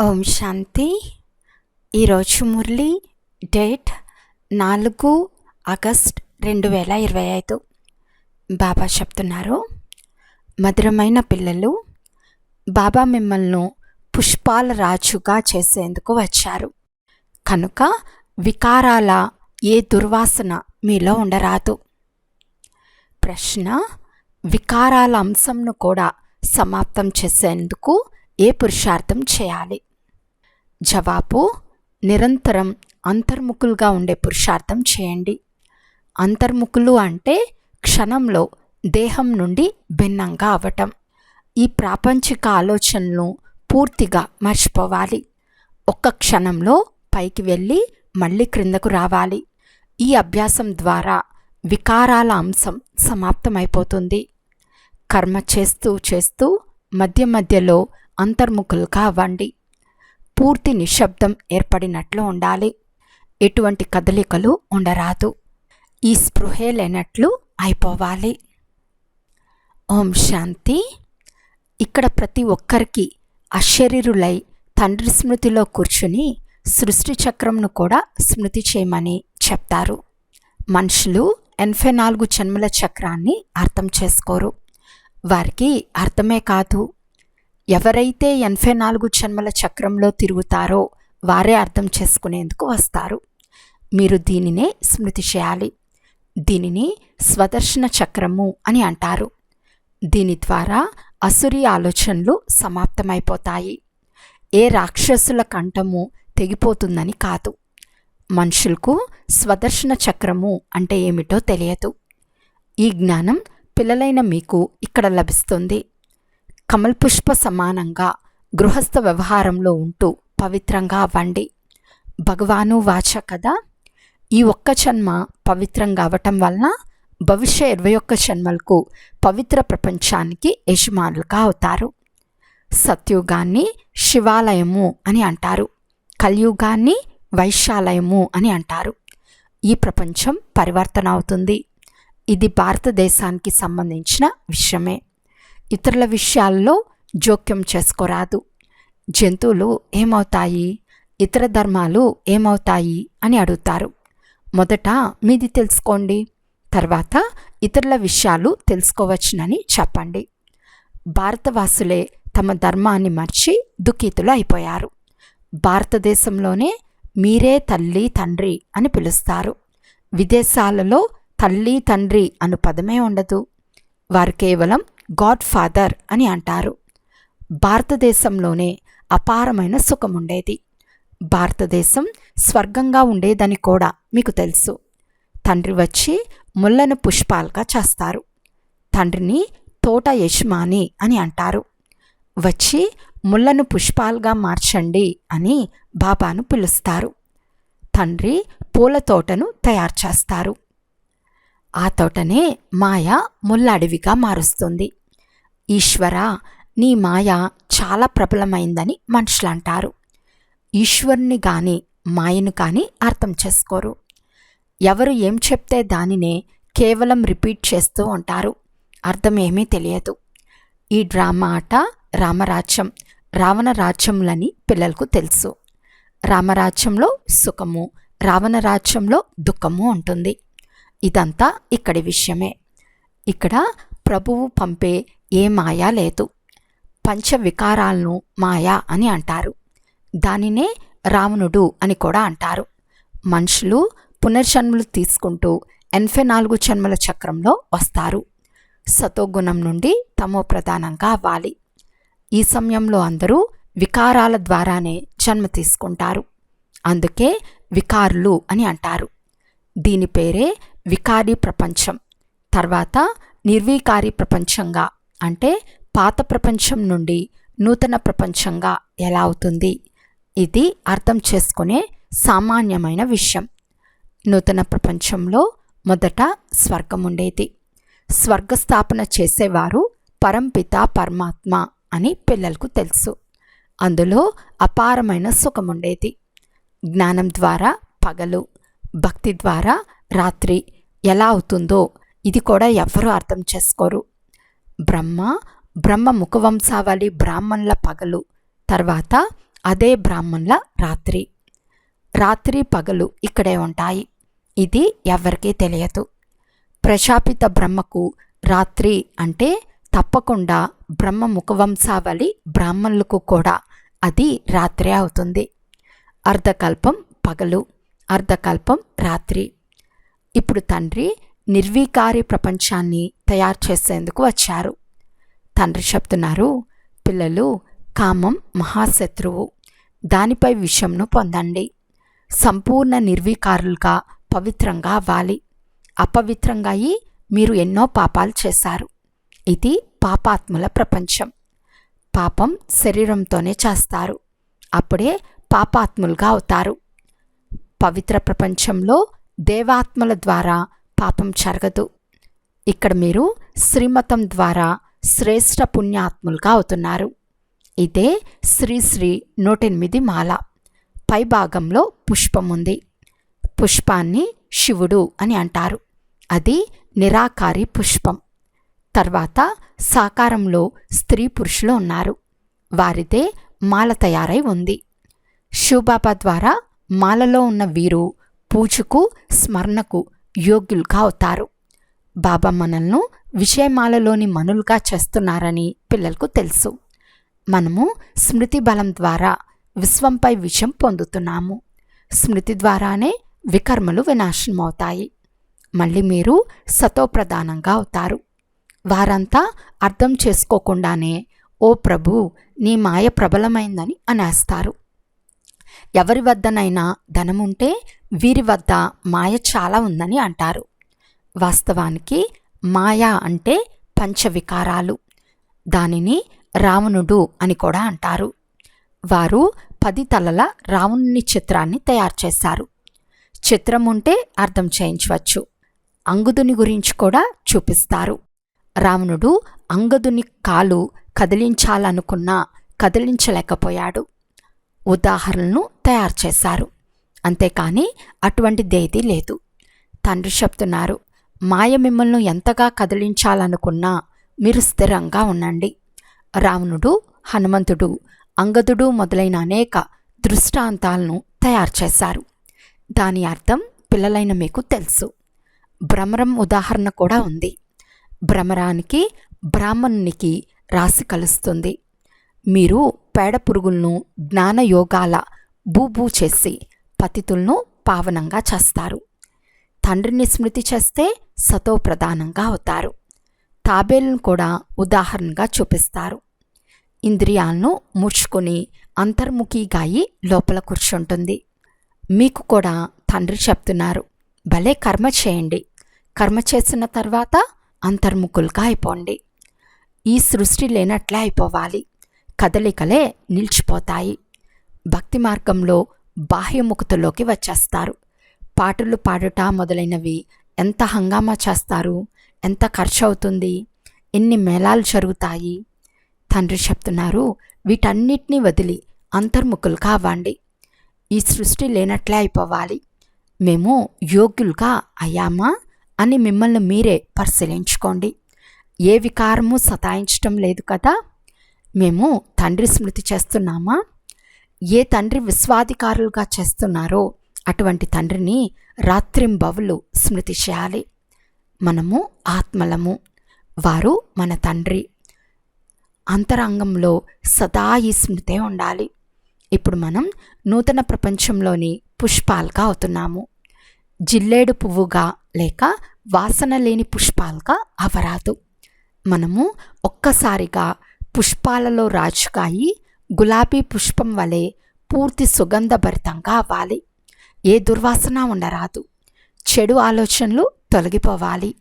ఓం శాంతి. ఈరోజు మురళి డేట్ నాలుగు ఆగస్ట్ రెండు వేల ఇరవై ఐదు. బాబా చెప్తున్నారు మధురమైన పిల్లలు బాబా మిమ్మల్ని పుష్పాల రాజుగా చేసేందుకు వచ్చారు. కనుక వికారాల ఏ దుర్వాసన మీలో ఉండరాదు. ప్రశ్న వికారాల అంశంను కూడా సమాప్తం చేసేందుకు ఏ పురుషార్థం చేయాలి? జవాబు నిరంతరం అంతర్ముఖులుగా ఉండే పురుషార్థం చేయండి. అంతర్ముఖులు అంటే క్షణంలో దేహం నుండి భిన్నంగా అవటం. ఈ ప్రాపంచిక ఆలోచనలు పూర్తిగా మర్చిపోవాలి. ఒక్క క్షణంలో పైకి వెళ్ళి మళ్ళీ క్రిందకు రావాలి. ఈ అభ్యాసం ద్వారా వికారాల అంశం సమాప్తమైపోతుంది. కర్మ చేస్తూ చేస్తూ మధ్య మధ్యలో అంతర్ముఖులుగా అవ్వండి. పూర్తి నిశ్శబ్దం ఏర్పడినట్లు ఉండాలి. ఎటువంటి కదలికలు ఉండరాదు. ఈ స్పృహే లేనట్లు అయిపోవాలి. ఓం శాంతి. ఇక్కడ ప్రతి ఒక్కరికి అశరీరులై తండ్రి స్మృతిలో కూర్చుని సృష్టి చక్రంను కూడా స్మృతి చేయమని చెప్తారు. మనుషులు ఎనభై నాలుగు జన్మల చక్రాన్ని అర్థం చేసుకోరు. వారికి అర్థమే కాదు. ఎవరైతే ఎనభై నాలుగు జన్మల చక్రంలో తిరుగుతారో వారే అర్థం చేసుకునేందుకు వస్తారు. మీరు దీనినే స్మృతి చేయాలి. దీనిని స్వదర్శన చక్రము అని అంటారు. దీని ద్వారా అసురి ఆలోచనలు సమాప్తమైపోతాయి. ఏ రాక్షసుల కంఠము తెగిపోతుందని కాదు. మనుషులకు స్వదర్శన చక్రము అంటే ఏమిటో తెలియదు. ఈ జ్ఞానం పిల్లలైన మీకు ఇక్కడ లభిస్తుంది. కమల్ పుష్ప సమానంగా గృహస్థ వ్యవహారంలో ఉంటూ పవిత్రంగా అవ్వండి భగవాను వాచ కదా? ఈ ఒక్క జన్మ పవిత్రంగా అవ్వటం వలన భవిష్య ఇరవై ఒక్క జన్మలకు పవిత్ర ప్రపంచానికి యజమానులుగా అవుతారు. సత్యుగాన్ని శివాలయము అని అంటారు. కలియుగాన్ని వైశాలయము అని అంటారు. ఈ ప్రపంచం పరివర్తన అవుతుంది. ఇది భారతదేశానికి సంబంధించిన విషయమే. ఇతరుల విషయాల్లో జోక్యం చేసుకోరాదు. జంతువులు ఏమవుతాయి? ఇతర ధర్మాలు ఏమవుతాయి? అని అడుగుతారు. మొదట మీది తెలుసుకోండి. తర్వాత ఇతరుల విషయాలు తెలుసుకోవచ్చునని చెప్పండి. భారతవాసులే తమ ధర్మాన్ని మర్చి దుఃఖితులు అయిపోయారు. భారతదేశంలోనే మీరే తల్లి తండ్రి అని పిలుస్తారు. విదేశాలలో తల్లి తండ్రి అను పదమే ఉండదు. వారు కేవలం గాడ్ ఫాదర్ అని అంటారు. భారతదేశంలోనే అపారమైన సుఖం ఉండేది భారతదేశం స్వర్గంగా ఉండేదని కూడా మీకు తెలుసు. తండ్రి వచ్చి ముళ్ళను పుష్పాలుగా చేస్తారు. తండ్రిని తోట యజమాని అని అంటారు. వచ్చి ముళ్ళను పుష్పాలుగా మార్చండి అని బాబాను పిలుస్తారు. తండ్రి పూల తోటను తయారు చేస్తారు. ఆ తోటనే మాయ ముళ్ళ అడవిగా మారుస్తుంది. ఈశ్వర నీ మాయ చాలా ప్రబలమైందని మనుషులు అంటారు. ఈశ్వరుని కానీ మాయను కానీ అర్థం చేసుకోరు. ఎవరు ఏం చెప్తే దానినే కేవలం రిపీట్ చేస్తూ ఉంటారు. అర్థమేమీ తెలియదు. ఈ డ్రామా ఆట రామరాజ్యం రావణ రాజ్యములని పిల్లలకు తెలుసు. రామరాజ్యంలో సుఖము రావణ రాజ్యంలో దుఃఖము ఉంటుంది. ఇదంతా ఇక్కడి విషయమే. ఇక్కడ ప్రభువు పంపే ఏ మాయా లేదు. పంచ వికారాలను మాయా అని అంటారు. దానినే రావణుడు అని కూడా అంటారు. మనుషులు పునర్జన్మలు తీసుకుంటూ ఎనభై నాలుగు జన్మల చక్రంలో వస్తారు. సతోగుణం నుండి తమో ప్రధానంగా అవ్వాలి ఈ సమయంలో అందరూ వికారాల ద్వారానే జన్మ తీసుకుంటారు. అందుకే వికారులు అని అంటారు. దీని పేరే వికారీ ప్రపంచం. తర్వాత నిర్వికారి ప్రపంచంగా అంటే పాత ప్రపంచం నుండి నూతన ప్రపంచంగా ఎలా అవుతుంది? ఇది అర్థం చేసుకునే సామాన్యమైన విషయం. నూతన ప్రపంచంలో మొదట స్వర్గం ఉండేది. స్వర్గస్థాపన చేసేవారు పరంపిత పరమాత్మ అని పిల్లలకు తెలుసు. అందులో అపారమైన సుఖం ఉండేది. జ్ఞానం ద్వారా పగలు భక్తి ద్వారా రాత్రి ఎలా అవుతుందో ఇది కూడా ఎవరూ అర్థం చేసుకోరు. బ్రహ్మ బ్రహ్మ ముఖవంశావళి బ్రాహ్మణుల పగలు తర్వాత అదే బ్రాహ్మణుల రాత్రి. రాత్రి పగలు ఇక్కడే ఉంటాయి. ఇది ఎవరికీ తెలియదు. ప్రశాపిత బ్రహ్మకు రాత్రి అంటే తప్పకుండా బ్రహ్మ ముఖవంశావళి బ్రాహ్మణులకు కూడా అది రాత్రే అవుతుంది. అర్ధకల్పం పగలు అర్ధకల్పం రాత్రి. ఇప్పుడు తండ్రి నిర్వీకారి ప్రపంచాన్ని తయారు చేసేందుకు వచ్చారు. తండ్రి చెప్తున్నారు పిల్లలు కామం మహాశత్రువు దానిపై విషంను పొందండి. సంపూర్ణ నిర్వీకారులుగా పవిత్రంగా అవ్వాలి. అపవిత్రంగా అయి మీరు ఎన్నో పాపాలు చేశారు. ఇది పాపాత్ముల ప్రపంచం. పాపం శరీరంతోనే చేస్తారు. అప్పుడే పాపాత్ములుగా అవుతారు. పవిత్ర ప్రపంచంలో దేవాత్మల ద్వారా పాపం జరగదు. ఇక్కడ మీరు శ్రీమతం ద్వారా శ్రేష్ఠ పుణ్యాత్ములుగా అవుతున్నారు. ఇదే శ్రీశ్రీ నూటెనిమిది మాల. పై భాగంలో పుష్పం ఉంది. పుష్పాన్ని శివుడు అని అంటారు. అది నిరాకారి పుష్పం. తర్వాత సాకారంలో స్త్రీ పురుషులు ఉన్నారు. వారిదే మాల తయారై ఉంది. శివబాబా ద్వారా మాలలో ఉన్న వీరు పూజకు స్మరణకు యోగ్యులుగా అవుతారు. బాబా మనల్ని విషయమాలలోని మనులుగా చేస్తున్నారని పిల్లలకు తెలుసు. మనము స్మృతి బలం ద్వారా విశ్వంపై విషయం పొందుతున్నాము. స్మృతి ద్వారానే వికర్మలు వినాశనమవుతాయి. మళ్ళీ మీరు సతోప్రధానంగా అవుతారు. వారంతా అర్థం చేసుకోకుండానే ఓ ప్రభు నీ మాయ ప్రబలమైందని అనేస్తారు. ఎవరి వద్దనైనా ధనముంటే వీరి వద్ద మాయ చాలా ఉందని అంటారు. వాస్తవానికి మాయా అంటే పంచవికారాలు. దానిని రావణుడు అని కూడా అంటారు. వారు పది తలల రావణుని చిత్రాన్ని తయారు చేశారు. చిత్రం ఉంటే అర్థం చేయించవచ్చు. అంగుదుని గురించి కూడా చూపిస్తారు. రావణుడు అంగదుని కాలు కదిలించాలనుకున్నా కదిలించలేకపోయాడు. ఉదాహరణను తయారు చేశారు. అంతేకాని అటువంటిదేదీ లేదు. తండ్రి చెప్తున్నారు మాయ మిమ్మల్ని ఎంతగా కదిలించాలనుకున్నా మీరు స్థిరంగా ఉండండి. రావణుడు హనుమంతుడు అంగదుడు మొదలైన అనేక దృష్టాంతాలను తయారు చేశారు. దాని అర్థం పిల్లలైన మీకు తెలుసు. భ్రమరం ఉదాహరణ కూడా ఉంది. భ్రమరానికి బ్రాహ్మణునికి రాసి కలుస్తుంది. మీరు పేడ పురుగులను జ్ఞానయోగాల బూబూ చేసి పతితులను పావనంగా చేస్తారు. తండ్రిని స్మృతి చేస్తే సతో ప్రధానంగా అవుతారు. తాబేలను కూడా ఉదాహరణగా చూపిస్తారు. ఇంద్రియాలను ముడుచుకొని అంతర్ముఖిగాయి లోపల కూర్చుంటుంది. మీకు కూడా తండ్రి చెప్తున్నారు భలే కర్మ చేయండి. కర్మ చేసిన తర్వాత అంతర్ముఖులుగా అయిపోండి. ఈ సృష్టి లేనట్లే అయిపోవాలి. కదలికలే నిలిచిపోతాయి. భక్తి మార్గంలో బాహ్యముఖతలోకి వచ్చేస్తారు. పాటలు పాడుట మొదలైనవి. ఎంత హంగామా చేస్తారు? ఎంత ఖర్చు అవుతుంది ఎన్ని మేళాలు జరుగుతాయి? తండ్రి చెప్తున్నారు వీటన్నిటినీ వదిలి అంతర్ముఖులు కావండి ఈ సృష్టి లేనట్లే అయిపోవాలి. మేము యోగ్యులుగా అయ్యామా అని మిమ్మల్ని మీరే పరిశీలించుకోండి. ఏ వికారము సతాయించటం లేదు కదా? మేము తండ్రి స్మృతి చేస్తున్నామా? ఏ తండ్రి విశ్వాధికారులుగా చేస్తున్నారో అటువంటి తండ్రిని రాత్రింబవులు స్మృతి చేయాలి మనము ఆత్మలము. వారు మన తండ్రి. అంతరంగంలో సదా ఈ స్మృతే ఉండాలి. ఇప్పుడు మనం నూతన ప్రపంచంలోని పుష్పాలుగా అవుతున్నాము. జిల్లేడు పువ్వుగా లేక వాసన లేని పుష్పాలుగా అవరాదు మనము ఒక్కసారిగా పుష్పాలలో రాజుకాయి గులాబీ పుష్పం వలె పూర్తి సుగంధభరితంగా అవ్వాలి. ఏ దుర్వాసన ఉండరాదు. చెడు ఆలోచనలు తొలగిపోవాలి.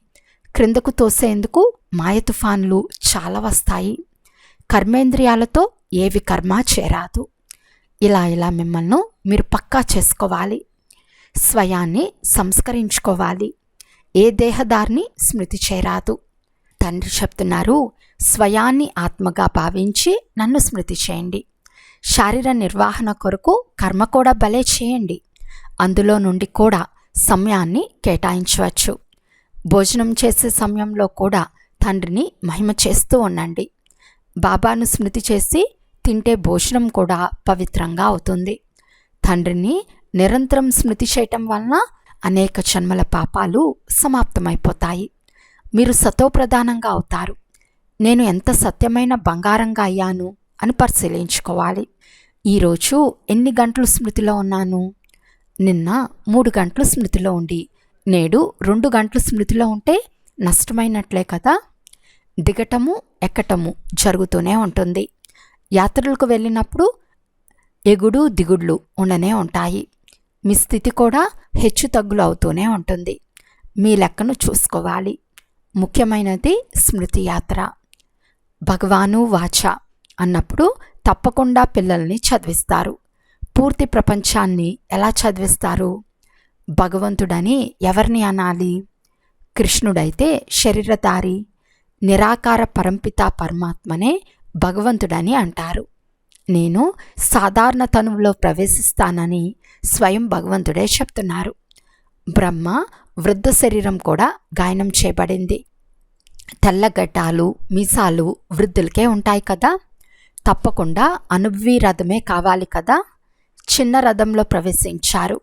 క్రిందకు తోసేందుకు మాయ తుఫాన్లు చాలా వస్తాయి. కర్మేంద్రియాలతో ఏవి కర్మ చేరాదు. ఇలా ఇలా మిమ్మల్ని మీరు పక్కా చేసుకోవాలి. స్వయాన్ని సంస్కరించుకోవాలి. ఏ దేహదారిని స్మృతి చేరాదు. తండ్రి చెప్తున్నారు స్వయాన్ని ఆత్మగా భావించి నన్ను స్మృతి చేయండి. శారీర నిర్వహణ కొరకు కర్మ కూడా భలే చేయండి. అందులో నుండి కూడా సమయాన్ని కేటాయించవచ్చు. భోజనం చేసే సమయంలో కూడా తండ్రిని మహిమ చేస్తూ ఉండండి. బాబాను స్మృతి చేసి తింటే భోజనం కూడా పవిత్రంగా అవుతుంది. తండ్రిని నిరంతరం స్మృతి చేయటం వలన అనేక జన్మల పాపాలు సమాప్తమైపోతాయి. మీరు సతోప్రధానంగా అవుతారు. నేను ఎంత సత్యమైన బంగారంగా అయ్యాను అని పరిశీలించుకోవాలి. ఈరోజు ఎన్ని గంటలు స్మృతిలో ఉన్నాను? నిన్న మూడు గంటలు స్మృతిలో ఉండి. నేడు రెండు గంటలు స్మృతిలో ఉంటే నష్టమైనట్లే కదా? దిగటము ఎక్కటము జరుగుతూనే ఉంటుంది. యాత్రలకు వెళ్ళినప్పుడు ఎగుడు దిగుడ్లు ఉండనే ఉంటాయి. మీ స్థితి కూడా హెచ్చు తగ్గులు అవుతూనే ఉంటుంది. మీ లెక్కను చూసుకోవాలి. ముఖ్యమైనది స్మృతి యాత్ర. భగవాను వాచ అన్నప్పుడు తప్పకుండా పిల్లల్ని చదివిస్తారు. పూర్తి ప్రపంచాన్ని ఎలా చదివిస్తారు? భగవంతుడని ఎవరిని అనాలి? కృష్ణుడైతే శరీరధారి నిరాకార పరంపిత పరమాత్మనే భగవంతుడని అంటారు. నేను సాధారణ తనువులో ప్రవేశిస్తానని స్వయం భగవంతుడే చెప్తున్నారు. బ్రహ్మ వృద్ధ శరీరం కూడా గాయనం చేయబడింది. తెల్లగడ్డాలు మీసాలు వృద్ధులకే ఉంటాయి కదా? తప్పకుండా అనుభవీ రథమే కావాలి కదా? చిన్న రథంలో ప్రవేశించారు.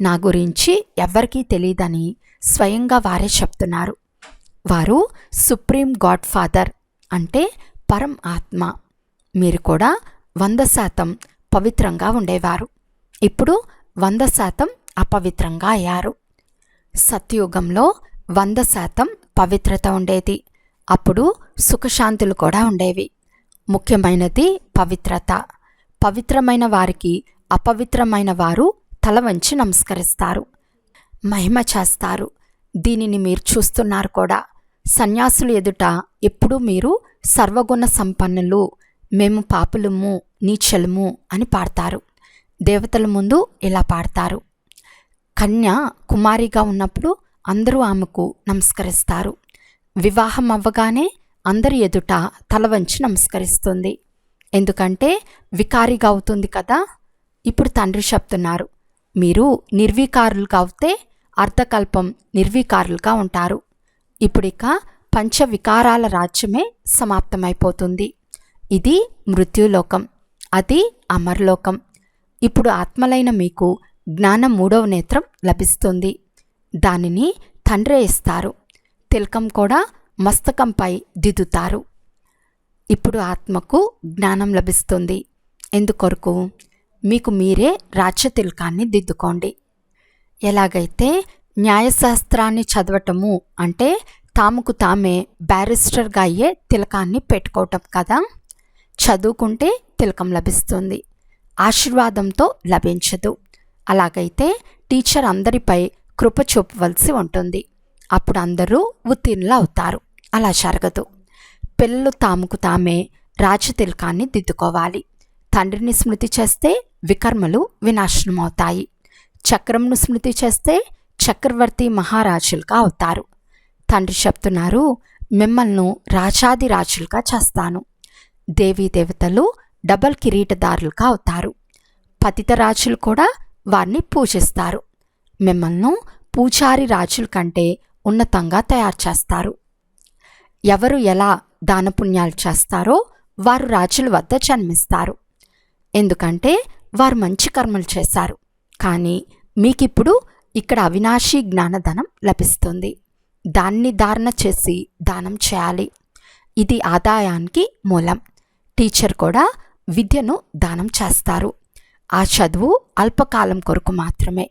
నా గురించి ఎవ్వరికీ తెలియదని స్వయంగా వారే చెప్తున్నారు. వారు సుప్రీం గాడ్ ఫాదర్ అంటే పరం ఆత్మ. మీరు కూడా వంద శాతం పవిత్రంగా ఉండేవారు. ఇప్పుడు వంద శాతం అపవిత్రంగా అయ్యారు. సత్యుగంలో వంద శాతం పవిత్రత ఉండేది. అప్పుడు సుఖశాంతులు కూడా ఉండేవి. ముఖ్యమైనది పవిత్రత. పవిత్రమైన వారికి అపవిత్రమైన వారు తల వంచి నమస్కరిస్తారు. మహిమ చేస్తారు. దీనిని మీరు చూస్తున్నారు కూడా. సన్యాసులు ఎదుట ఎప్పుడూ మీరు సర్వగుణ సంపన్నులు. మేము పాపులము నీచలము అని పాడతారు. దేవతల ముందు ఇలా పాడతారు. కన్య కుమారిగా ఉన్నప్పుడు అందరూ ఆమెకు నమస్కరిస్తారు. వివాహం అవ్వగానే అందరి ఎదుట తల వంచి నమస్కరిస్తుంది. ఎందుకంటే వికారిగా అవుతుంది కదా ఇప్పుడు తండ్రి చెప్తున్నారు. మీరు నిర్వీకారులుగా కావితే అర్ధకల్పం నిర్వీకారులుగా ఉంటారు. ఇప్పుడిక పంచవికారాల రాజ్యమే సమాప్తమైపోతుంది. ఇది మృత్యులోకం. అది అమర్లోకం. ఇప్పుడు ఆత్మలైన మీకు జ్ఞానం మూడవ నేత్రం లభిస్తుంది. దానిని తండ్రే ఇస్తారు. తిలకం కూడా మస్తకంపై దిద్దుతారు. ఇప్పుడు ఆత్మకు జ్ఞానం లభిస్తుంది. ఎందుకొరకు? మీకు మీరే రాజ్య తిలకాన్ని దిద్దుకోండి. ఎలాగైతే న్యాయశాస్త్రాన్ని చదవటము అంటే తాముకు తామే బ్యారిస్టర్గా అయ్యే తిలకాన్ని పెట్టుకోవటం కదా? చదువుకుంటే తిలకం లభిస్తుంది. ఆశీర్వాదంతో లభించదు. అలాగైతే టీచర్ అందరిపై కృప చూపవలసి ఉంటుంది. అప్పుడు అందరూ ఉత్తీర్ణులు అవుతారు. అలా జరగదు. పిల్లలు తాముకు తామే రాజతిలకాన్ని దిద్దుకోవాలి. తండ్రిని స్మృతి చేస్తే వికర్మలు వినాశనం అవుతాయి చక్రంను స్మృతి చేస్తే చక్రవర్తి మహారాజులుగా అవుతారు. తండ్రి చెప్తున్నారు మిమ్మల్ని రాజాది రాజులుగా చేస్తాను. దేవీ దేవతలు డబల్ కిరీటదారులుగా అవుతారు. పతిత రాజులు కూడా వారిని పూజిస్తారు. మిమ్మల్ని పూజారి రాజుల కంటే ఉన్నతంగా తయారు చేస్తారు. ఎవరు ఎలా దానపుణ్యాలు చేస్తారో వారు రాజుల వద్ద జన్మిస్తారు. ఎందుకంటే వారు మంచి కర్మలు చేశారు. కానీ మీకిప్పుడు ఇక్కడ అవినాశీ జ్ఞానధనం లభిస్తుంది. దాన్ని ధారణ చేసి దానం చేయాలి. ఇది ఆదాయానికి మూలం. టీచర్ కూడా విద్యను దానం చేస్తారు. ఆ చదువు అల్పకాలం కొరకు మాత్రమే.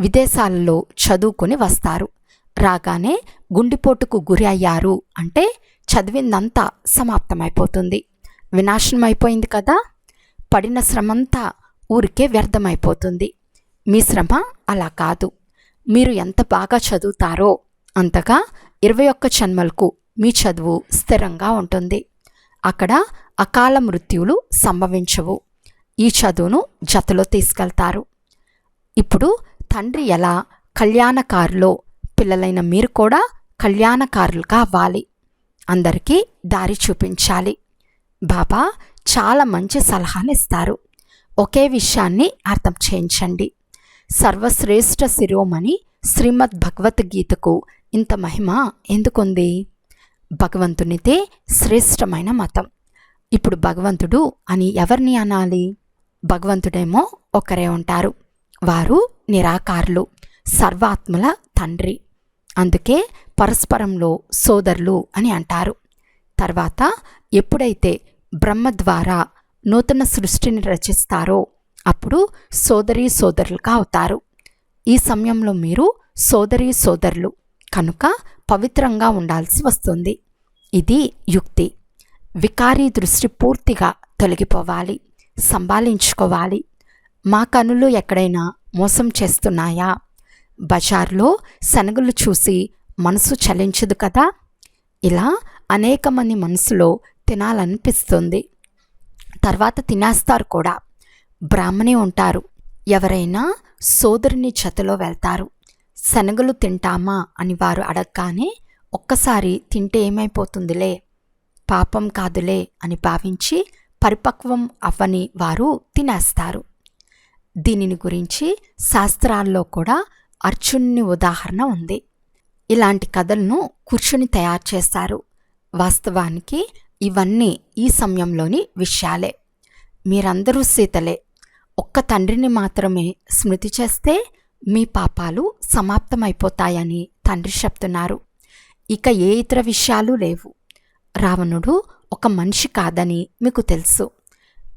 విదేశాలలో చదువుకొని వస్తారు. రాగానే గుండెపోటుకు గురి అయ్యారు అంటే చదివిందంతా సమాప్తమైపోతుంది. వినాశనం అయిపోయింది కదా? పడిన శ్రమంతా ఊరికే వ్యర్థమైపోతుంది. మీ శ్రమ అలా కాదు. మీరు ఎంత బాగా చదువుతారో అంతగా ఇరవై ఒక్క జన్మలకు మీ చదువు స్థిరంగా ఉంటుంది. అక్కడ అకాల మృత్యువులు సంభవించవు. ఈ చదువును జతలో తీసుకెళ్తారు. ఇప్పుడు తండ్రి ఎలా కళ్యాణకారులో పిల్లలైన మీరు కూడా కళ్యాణకారులుగా అవ్వాలి. అందరికీ దారి చూపించాలి. బాబా చాలా మంచి సలహాని ఇస్తారు ఒకే విషయాన్ని అర్థం చేయించండి. సర్వశ్రేష్ఠ శిరోమణి శ్రీమద్ భగవద్గీతకు ఇంత మహిమ ఎందుకుంది? భగవంతునితే శ్రేష్టమైన మతం. ఇప్పుడు భగవంతుడు అని ఎవరిని అనాలి? భగవంతుడేమో ఒకరే ఉంటారు. వారు నిరాకారులు సర్వాత్మల తండ్రి. అందుకే పరస్పరంలో సోదరులు అని అంటారు. తర్వాత ఎప్పుడైతే బ్రహ్మ ద్వారా నూతన సృష్టిని రచిస్తారో అప్పుడు సోదరీ సోదరులుగా అవుతారు. ఈ సమయంలో మీరు సోదరీ సోదరులు కనుక పవిత్రంగా ఉండాల్సి వస్తుంది. ఇది యుక్తి. వికారీ దృష్టి పూర్తిగా తొలగిపోవాలి సంభాళించుకోవాలి. మా కనులు ఎక్కడైనా మోసం చేస్తున్నాయా? బజార్లో శనగలు చూసి మనసు చలించదు కదా? ఇలా అనేక మంది మనసులో తినాలనిపిస్తుంది. తర్వాత తినేస్తారు కూడా. బ్రాహ్మణి ఉంటారు. ఎవరైనా సోదరుని జతలో వెళ్తారు. శనగలు తింటామా అని వారు అడగగానే ఒక్కసారి తింటే ఏమైపోతుందిలే? పాపం కాదులే అని భావించి పరిపక్వం అవ్వని వారు తినేస్తారు. దీనిని గురించి శాస్త్రాల్లో కూడా అర్జునుని ఉదాహరణ ఉంది. ఇలాంటి కథలను కూర్చుని తయారు చేస్తారు. వాస్తవానికి ఇవన్నీ ఈ సమయంలోని విషయాలే. మీరందరూ సీతలే ఒక్క తండ్రిని మాత్రమే స్మృతి చేస్తే మీ పాపాలు సమాప్తమైపోతాయని తండ్రి చెప్తున్నారు. ఇక ఏ ఇతర విషయాలు లేవు. రావణుడు ఒక మనిషి కాదని మీకు తెలుసు.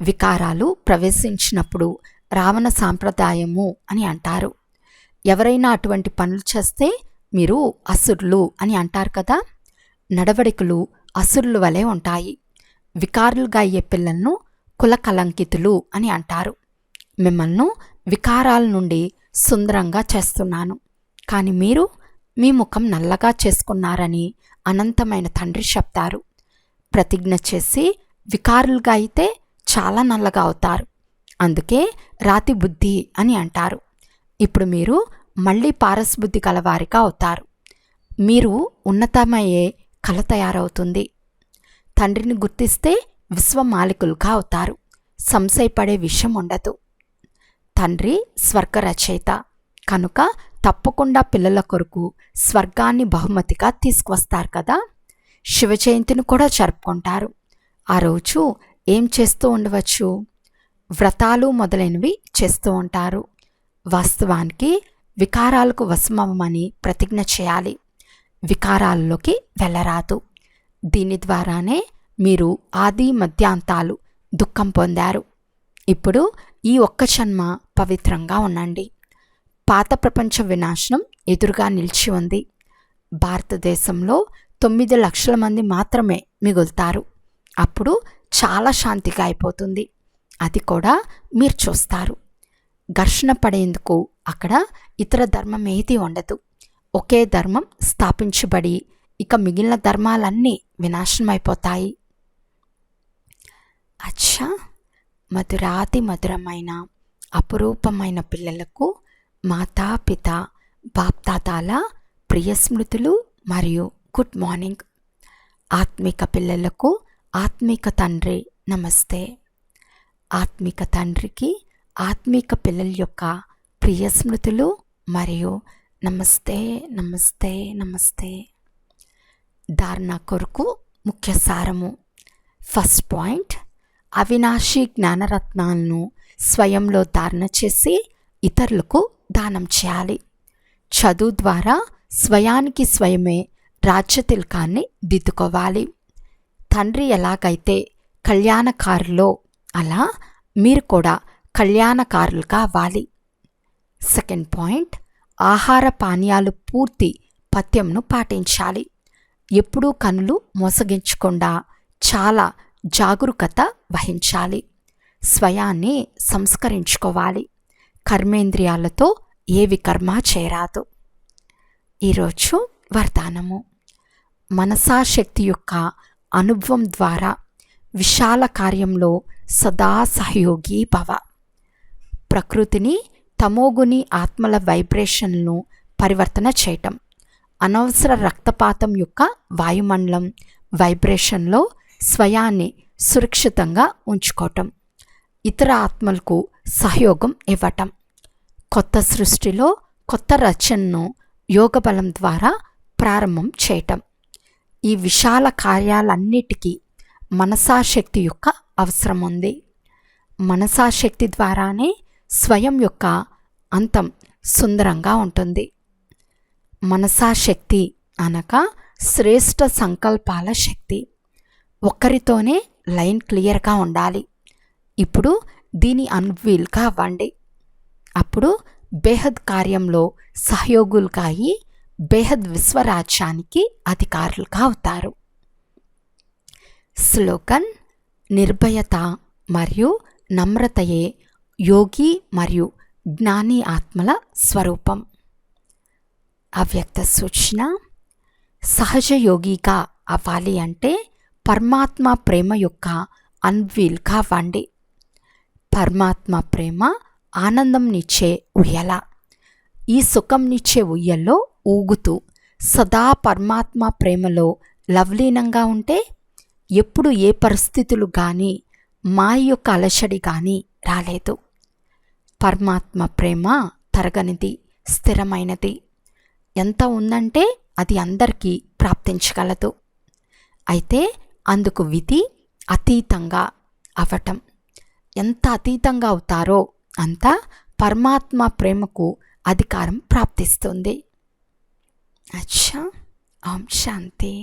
వికారాలు ప్రవేశించినప్పుడు రావణ సాంప్రదాయము అని అంటారు. ఎవరైనా అటువంటి పనులు చేస్తే మీరు అసురులు అని అంటారు కదా? నడవడికలు అసురుల వలె ఉంటాయి. వికారులుగా అయ్యే పిల్లలను కుల కలంకితులు అని అంటారు. మిమ్మల్ని వికారాల నుండి సుందరంగా చేస్తున్నాను. కానీ మీరు మీ ముఖం నల్లగా చేసుకున్నారని అనంతమైన తండ్రి చెప్తారు. ప్రతిజ్ఞ చేసి వికారులుగా అయితే చాలా నల్లగా అవుతారు. అందుకే రాతి బుద్ధి అని అంటారు. ఇప్పుడు మీరు మళ్ళీ పారస్బుద్ధి గలవారిగా అవుతారు. మీరు ఉన్నతమయ్యే కళ తయారవుతుంది. తండ్రిని గుర్తిస్తే విశ్వమాలికులుగా అవుతారు. సంశయపడే విషయం ఉండదు. తండ్రి స్వర్గ రచయిత కనుక తప్పకుండా పిల్లల కొరకు స్వర్గాన్ని బహుమతిగా తీసుకువస్తారు కదా? శివ జయంతిని కూడా జరుపుకుంటారు. ఆ రోజు ఏం చేస్తూ ఉండవచ్చు? వ్రతాలు మొదలైనవి చేస్తూ ఉంటారు. వాస్తవానికి వికారాలకు వశమవ్వమని ప్రతిజ్ఞ చేయాలి. వికారాల్లోకి వెళ్ళరాదు. దీని ద్వారానే మీరు ఆది మధ్యాంతాలు దుఃఖం పొందారు. ఇప్పుడు ఈ ఒక్క జన్మ పవిత్రంగా ఉండండి. పాత ప్రపంచ వినాశనం ఎదురుగా నిలిచి ఉంది. భారతదేశంలో తొమ్మిది లక్షల మంది మాత్రమే మిగులుతారు. అప్పుడు చాలా శాంతిగా అయిపోతుంది. అది కూడా మీరు చూస్తారు. ఘర్షణ పడేందుకు అక్కడ ఇతర ధర్మం ఏది ఉండదు. ఒకే ధర్మం స్థాపించబడి ఇక మిగిలిన ధర్మాలన్నీ వినాశనమైపోతాయి. అచ్చా! మధురాతి మధురమైన అపురూపమైన పిల్లలకు మాతాపిత బాప్తాతాల ప్రియ స్మృతులు మరియు గుడ్ మార్నింగ్. ఆత్మిక పిల్లలకు ఆత్మిక తండ్రి నమస్తే. ఆత్మిక తండ్రికి ఆత్మిక పిల్లల యొక్క ప్రియ స్మృతులు మరియు నమస్తే నమస్తే నమస్తే. ధారణ కొరకు ముఖ్య సారము. ఫస్ట్ పాయింట్ అవినాశి జ్ఞానరత్నాలను స్వయంలో ధారణ చేసి ఇతరులకు దానం చేయాలి. చదువు ద్వారా స్వయానికి స్వయమే రాజ్యతిల్కాన్ని దిద్దుకోవాలి. తండ్రి ఎలాగైతే కళ్యాణకారులో అలా మీరు కూడా కళ్యాణకారులుగా అవ్వాలి. సెకండ్ పాయింట్ ఆహార పానీయాలు పూర్తి పథ్యంను పాటించాలి. ఎప్పుడూ కనులు మోసగించకుండా చాలా జాగరూకత వహించాలి. స్వయాన్ని సంస్కరించుకోవాలి. కర్మేంద్రియాలతో ఏవి కర్మ చేరాదు ఈరోజు వరదానము. మనసాశక్తి యొక్క అనుభవం ద్వారా విశాల కార్యంలో సదా సహయోగి భవ. ప్రకృతిని తమోగుని ఆత్మల వైబ్రేషన్ను పరివర్తన చేయటం. అనవసర రక్తపాతం యొక్క వాయుమండలం వైబ్రేషన్లో స్వయాన్ని సురక్షితంగా ఉంచుకోవటం. ఇతర ఆత్మలకు సహయోగం ఇవ్వటం. కొత్త సృష్టిలో కొత్త రచనను యోగబలం ద్వారా ప్రారంభం చేయటం. ఈ విశాల కార్యాలన్నిటికీ మనసాశక్తి యొక్క అవసరం ఉంది మనసాశక్తి ద్వారానే స్వయం యొక్క అంతం సుందరంగా ఉంటుంది. మనసాశక్తి అనగా శ్రేష్ట సంకల్పాల శక్తి. ఒక్కరితోనే లైన్ క్లియర్గా ఉండాలి. ఇప్పుడు దీని అన్వీల్గా అవ్వండి. అప్పుడు బేహద్ కార్యంలో సహయోగులుగా అయి బేహద్ విశ్వరాజ్యానికి అధికారులుగా అవుతారు. స్లోగన్ నిర్భయత మరియు నమ్రతయే యోగి మరియు జ్ఞాని ఆత్మల స్వరూపం. అవ్యక్త సూచన సహజ యోగిగా అవ్వాలి అంటే పరమాత్మ ప్రేమ యొక్క అన్వీల్గా కావండి పరమాత్మ ప్రేమ ఆనందంనిచ్చే ఉయ్యల ఈ సుఖంనిచ్చే ఉయ్యల్లో ఊగుతూ సదా పరమాత్మ ప్రేమలో లవలీనంగా ఉంటే ఎప్పుడు ఏ పరిస్థితులు కానీ మా యొక్క అలసడి కానీ రాలేదు. పరమాత్మ ప్రేమ తరగనిది స్థిరమైనది. ఎంత ఉందంటే అది అందరికీ ప్రాప్తించగలదు. అయితే అందుకు విధి అతీతంగా అవటం. ఎంత అతీతంగా అవుతారో అంత పరమాత్మ ప్రేమకు అధికారం ప్రాప్తిస్తుంది. అచ్చా! ఓం శాంతి.